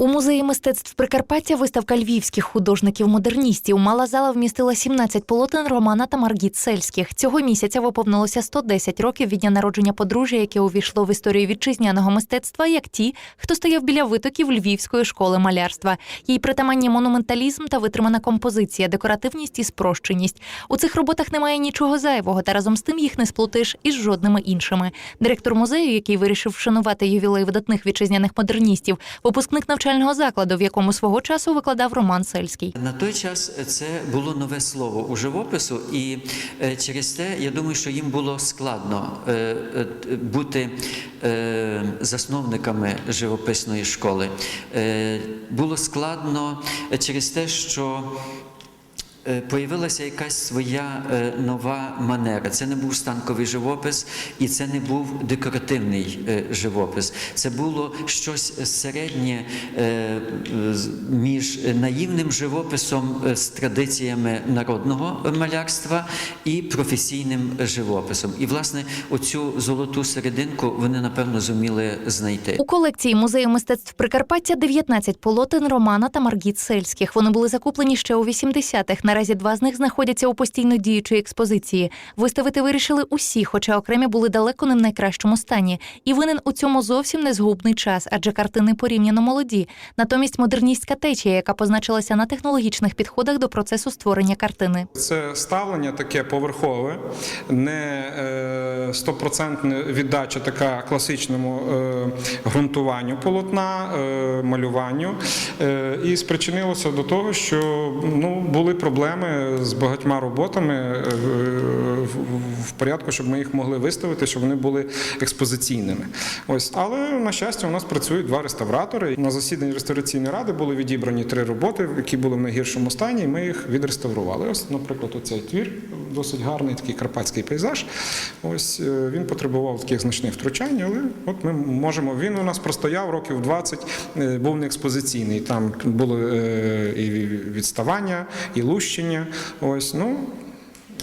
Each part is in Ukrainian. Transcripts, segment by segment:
У музеї мистецтв Прикарпаття виставка львівських художників-модерністів мала зала вмістила 17 полотен Романа та Маргіт Сельських. Цього місяця виповнилося 110 років від дня народження подружжя, яке увійшло в історію вітчизняного мистецтва, як ті, хто стояв біля витоків Львівської школи малярства. Їй притаманні монументалізм та витримана композиція, декоративність і спрощеність. У цих роботах немає нічого зайвого, та разом з тим їх не сплутиш із жодними іншими. Директор музею, який вирішив вшанувати ювілей видатних вітчизняних модерністів, випускник навчального закладу, в якому свого часу викладав Роман Сельський. На той час це було нове слово у живопису, і е, через те я думаю, що їм було складно е, е, бути засновниками живописної школи. Було складно через те, що Появилася якась своя е, нова манера. Це не був станковий живопис, і це не був декоративний е, живопис. Це було щось середнє е, між наївним живописом е, з традиціями народного малярства і професійним живописом. І, власне, оцю золоту серединку вони напевно зуміли знайти. У колекції музею мистецтв Прикарпаття 19 полотен Романа та Маргіт Сельських. Вони були закуплені ще у 80-х. Наразі два з них знаходяться у постійно діючій експозиції. Виставити вирішили усі, хоча окремі були далеко не в найкращому стані. І винен у цьому зовсім не згубний час, адже картини порівняно молоді. Натомість модерністська течія, яка позначилася на технологічних підходах до процесу створення картини. Це ставлення таке поверхове, не е, стопроцентна віддача така класичному е, ґрунтуванню полотна, е, малюванню. Е, І спричинилося до того, що ну, були проблеми з багатьма роботами е, в порядку, щоб ми їх могли виставити, щоб вони були експозиційними. Ось, але на щастя, у нас працюють два реставратори. На засіданні реставраційної ради були відібрані три роботи, які були в найгіршому стані, і ми їх відреставрували. Ось, наприклад, оцей твір досить гарний, такий карпатський пейзаж. Ось е, він потребував таких значних втручань, але от ми можемо. Він у нас простояв років 20, е, був не експозиційний. Там було е, і відставання, і лущення. Ось ну.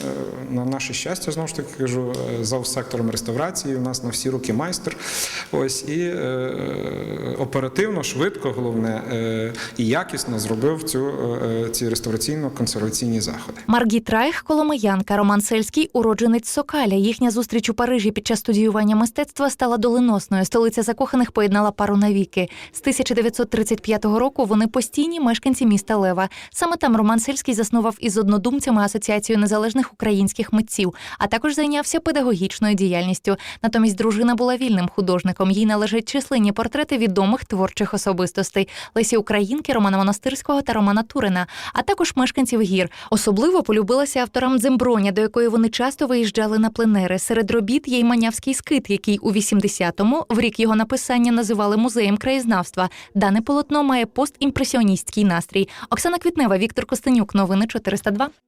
Е, На наше щастя, знову ж таки кажу, е, за сектором реставрації у нас на всі руки майстер. Ось і е, оперативно, швидко, головне, і якісно зробив цю ці реставраційно-консерваційні заходи. Маргіт Райх, коломиянка, Роман Сельський, уродженець Сокаля. Їхня зустріч у Парижі під час студіювання мистецтва стала доленосною. Столиця закоханих поєднала пару навіки. З 1935 року вони постійні мешканці міста Лева. Саме там Роман Сельський заснував із однодумцями асоціацію незалежних українських митців, а також зайнявся педагогічною діяльністю. Натомість дружина була вільним художником. Їй належать численні портрети відомих творчих особистостей Лесі Українки, Романа Монастирського та Романа Турина, а також мешканців гір. Особливо полюбилася авторам Дземброня, до якої вони часто виїжджали на пленери. Серед робіт є й манявський скит, який у 80-му, в рік його написання, називали музеєм краєзнавства. Дане полотно має постімпресіоністський настрій. Оксана Квітнева, Віктор Костенюк. Новини 402.